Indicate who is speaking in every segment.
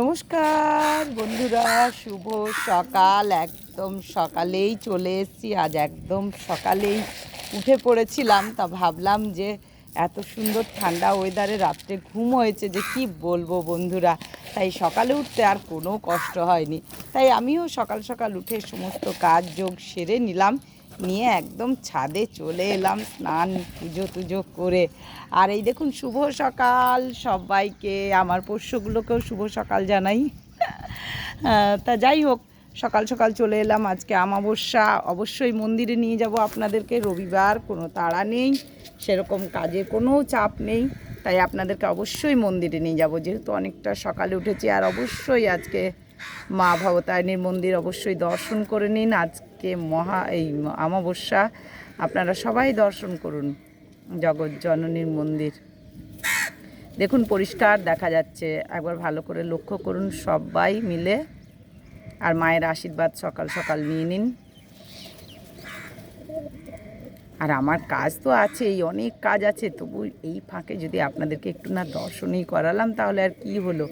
Speaker 1: নমস্কার বন্ধুরা, শুভ সকাল। একদম সকালেই চলে এসেছি, আজ একদম সকালেই উঠে পড়েছিলাম। তা ভাবলাম যে এত সুন্দর ঠান্ডা ওয়েদারে রাত্রে ঘুম হয়েছে যে কি বলব বন্ধুরা? তাই সকালে উঠতে আর কোনো কষ্ট হয়নি। তাই আমিও সকাল সকাল উঠে সমস্ত কাজ যোগ সেরে নিলাম। নিয়ে একদম ছাদে চলে এলাম, স্নান, পুজো টুজো করে। আর এই দেখুন, শুভ সকাল সবাইকে। আমার পোষ্যগুলোকেও শুভ সকাল জানাই। তা যাই হোক, সকাল সকাল চলে এলাম আজকে আমাবস্যা অবশ্যই মন্দিরে নিয়ে যাব আপনাদেরকে। রবিবার কোনো তাড়া নেই, সেরকম কাজে কোনো চাপ নেই। তাই আপনাদেরকে অবশ্যই মন্দিরে নিয়ে যাব, যেহেতু অনেকটা সকালে উঠেছি। আর অবশ্যই আজকে মা ভবতারিণীর মন্দির অবশ্যই দর্শন করে নিন। আজকে মহা এই আমাবস্যা আপনারা সবাই দর্শন করুন জগৎ জননীর মন্দির। দেখুন, পরিষ্কার দেখা যাচ্ছে। একবার ভালো করে লক্ষ্য করুন সবাই মিলে। আর মায়ের আশীর্বাদ সকাল সকাল নিয়ে নিন। আর আমার কাজ তো আছেই, অনেক কাজ আছে। তবু এই ফাঁকে যদি আপনাদেরকে একটু না দর্শনই করালাম, তাহলে আর কি হলো?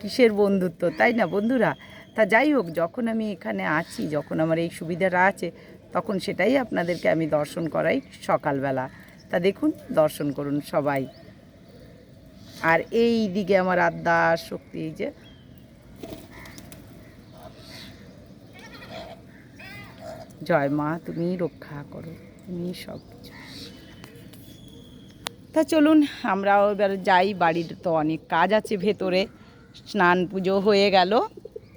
Speaker 1: কিসের বন্ধুত্ব, তাই না বন্ধুরা? তা যাই হোক, যখন আমি এখানে আছি, যখন আমার এই সুবিধাটা আছে, তখন সেটাই আপনাদেরকে আমি দর্শন করাই সকালবেলা। তা দেখুন, দর্শন করুন সবাই। আর এই দিকে আমার আদ্যা শক্তি, এই যে। জয় মা, তুমি রক্ষা করো, তুমি সব কিছু। তা চলুন, আমরাও এবার যাই, বাড়ির তো অনেক কাজ আছে ভেতরে। স্নান পুজো হয়ে গেল।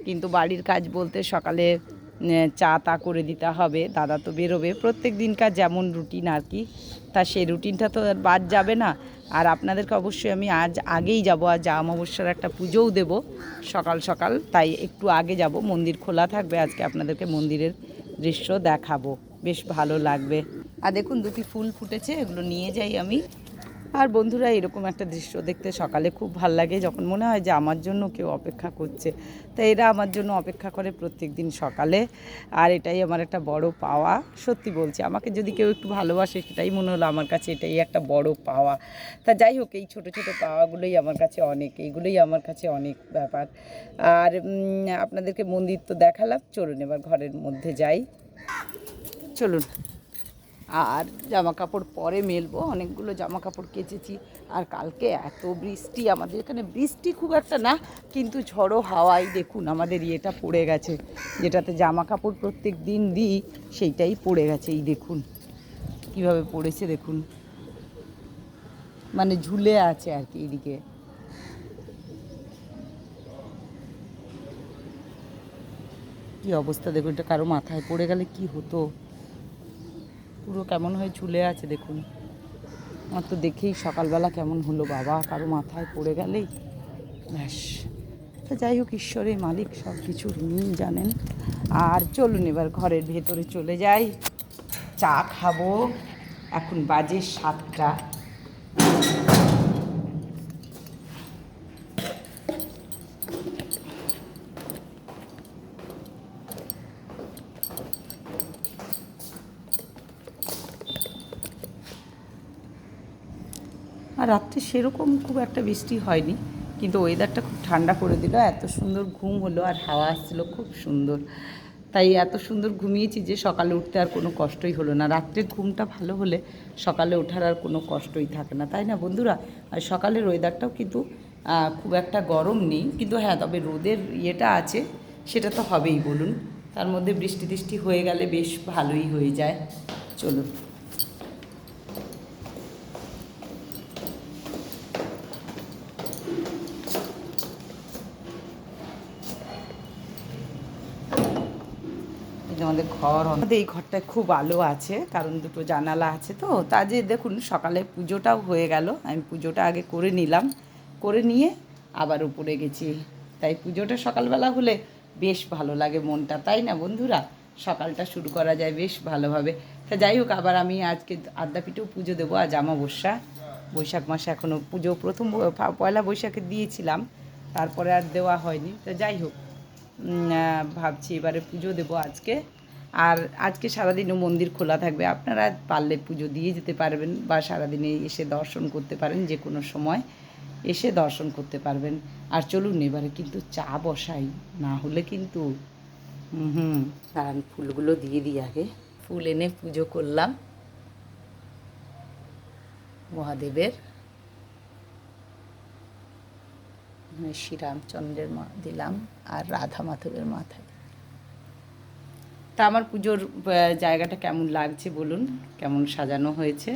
Speaker 1: কিন্তু বাড়ির কাজ বলতে সকালে চা তা করে দিতে হবে, দাদা তো বেরোবে। প্রত্যেক দিনকার যেমন রুটিন আর কি, তা সেই রুটিনটা তো আর বাদ যাবে না। আর আপনাদেরকে অবশ্যই আমি আজ আগেই যাব, আজ অমাবস্যার একটা পুজোও দেব, সকাল সকাল। তাই একটু আগে যাব, মন্দির খোলা থাকবে, আজকে আপনাদেরকে মন্দিরের দৃশ্য দেখাবো। বেশ ভালো লাগবে। আর দেখুন, দুটি ফুল ফুটেছে, এগুলো নিয়ে যাই আমি। আর বন্ধুরা এরকম একটা দৃশ্য দেখতে সকালে খুব ভালো লাগে, যখন মনে হয় যে আমার জন্য কেউ অপেক্ষা করছে। তো এরা আমার জন্য অপেক্ষা করে প্রত্যেক দিন সকালে, আর এটাই আমার একটা বড় পাওয়া। সত্যি বলছি, আমাকে যদি কেউ একটু ভালোবাসে সেটাই মনে হলো আমার কাছে এটাই একটা বড় পাওয়া। তা যাই হোক, এই ছোট ছোট পাওয়াগুলোই আমার কাছে অনেক, এইগুলোই আমার কাছে অনেক ব্যাপার। আর আপনাদেরকে মন্দির তো দেখালাম, চলুন এবার ঘরের মধ্যে যাই। চলুন। আর জামা কাপড় পরে মেলবো, অনেকগুলো জামা কাপড় কেচেছি। আর কালকে এত বৃষ্টি, আমাদের এখানে বৃষ্টি খুব একটা না, কিন্তু ঝড়ো হাওয়াই দেখুন আমাদের ইয়েটা পড়ে গেছে। যেটাতে জামা কাপড় প্রত্যেক দিন দিই, সেইটাই পড়ে গেছে, এই দেখুন। কীভাবে পড়েছে দেখুন। মানে ঝুলে আছে আর কি এদিকে। কি অবস্থা দেখুন, এটা কারও মাথায় পড়ে গেলে কি হতো? পুরো কেমন হয়ে ঝুলে আছে দেখুন। আমার তো দেখেই সকালবেলা কেমন হলো বাবা, কারও মাথায় পড়ে গেলেই। ব্যাস। তা যাই হোক, ঈশ্বরের মালিক সব কিছু নিয়েই জানেন। আর চলুন এবার ঘরের ভেতরে চলে যাই। চা খাব। এখন বাজে সাতটা। আর রাত্রে সেরকম খুব একটা বৃষ্টি হয়নি, কিন্তু ওয়েদারটা খুব ঠান্ডা করে দিল। এত সুন্দর ঘুম হলো আর হাওয়া আসছিল, খুব সুন্দর। তাই এত সুন্দর ঘুমিয়েছি যে সকালে উঠতে আর কোনো কষ্টই হলো না। রাত্রের ঘুমটা ভালো হলে সকালে ওঠার আর কোনো কষ্টই থাকে না, তাই না বন্ধুরা? আর সকালের ওয়েদারটাও কিন্তু খুব একটা গরম নেই, কিন্তু হ্যাঁ তবে রোদের ইয়েটা আছে, সেটা তো হবেই বলুন। তার মধ্যে বৃষ্টি টিষ্টি হয়ে গেলে বেশ ভালোই হয়ে যায়। চলুন। যে আমাদের ঘর আমাদের এই ঘরটায় খুব আলো আছে, কারণ দুটো জানালা আছে তো, তা যে দেখুন সকালে পুজোটাও হয়ে গেল, আমি পুজোটা আগে করে নিলাম, করে নিয়ে আবার উপরে গেছি। তাই পুজোটা সকালবেলা হলে বেশ ভালো লাগে মনটা, তাই না বন্ধুরা? সকালটা শুরু করা যায় বেশ ভালোভাবে। তা যাই হোক, আবার আমি আজকে আদ্যাপীঠেও পুজো দেবো আজ আমাবস্যা বৈশাখ মাসে এখনও পুজো প্রথম পয়লা বৈশাখে দিয়েছিলাম, তারপরে আর দেওয়া হয়নি। তা যাই হোক ভাবছি এবারে পুজো দেবো আজকে। আর আজকে সারাদিনও মন্দির খোলা থাকবে। আপনারা পারলে পুজো দিয়ে যেতে পারবেন বা সারাদিনে এসে দর্শন করতে পারেন যে কোনো সময় এসে দর্শন করতে পারবেন। আর চলুন এবারে কিন্তু চা বসাই না হলে কিন্তু হুম হুম দাঁড়ান ফুলগুলো দিয়ে দিই আগে। ফুল এনে পুজো করলাম। মহাদেবের এখানে শ্রীরামচন্দ্রের মা দিলাম আর রাধা মাধবের মাথায়। তা আমার পুজোর জায়গাটা কেমন লাগছে বলুন? কেমন সাজানো হয়েছে?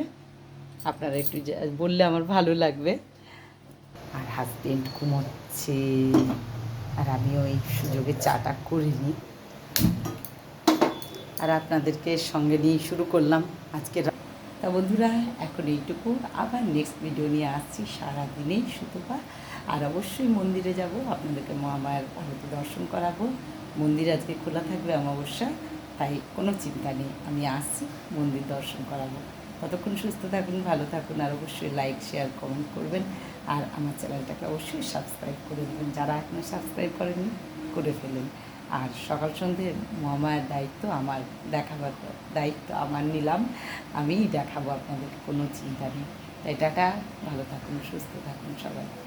Speaker 1: আপনারা একটু বললে আমার ভালো লাগবে। আর হাজবেন্ড ঘুমোচ্ছে, আর আমি ওই সুযোগে চাটা করে নিই আর আপনাদেরকে সঙ্গে নিয়ে শুরু করলাম আজকে তা বন্ধুরা, এখন এইটুকু। আবার নেক্সট ভিডিও নিয়ে আসছি। সারাদিনেই সুতপা। আর অবশ্যই মন্দিরে যাব। আপনাদেরকে মহামায়ার আরতি দর্শন করাবো। মন্দির আজকে খোলা থাকবে অমাবস্যা। তাই কোনো চিন্তা নেই। আমি আসছি, মন্দির দর্শন করাবো। ততক্ষণ সুস্থ থাকুন, ভালো থাকুন, আর অবশ্যই লাইক শেয়ার কমেন্ট করবেন। আর আমার চ্যানেলটাকে অবশ্যই সাবস্ক্রাইব করে দেবেন। যারা এখনও সাবস্ক্রাইব করেননি, করে ফেলেন। আর সকাল সন্ধ্যে মহামায়ের দায়িত্ব আমার দেখাবার দায়িত্ব আমার নিলাম। আমিই দেখাবো আপনাদের, কোনো চিন্তা নেই। তাই টাটা, ভালো থাকুন, সুস্থ থাকুন সবাই।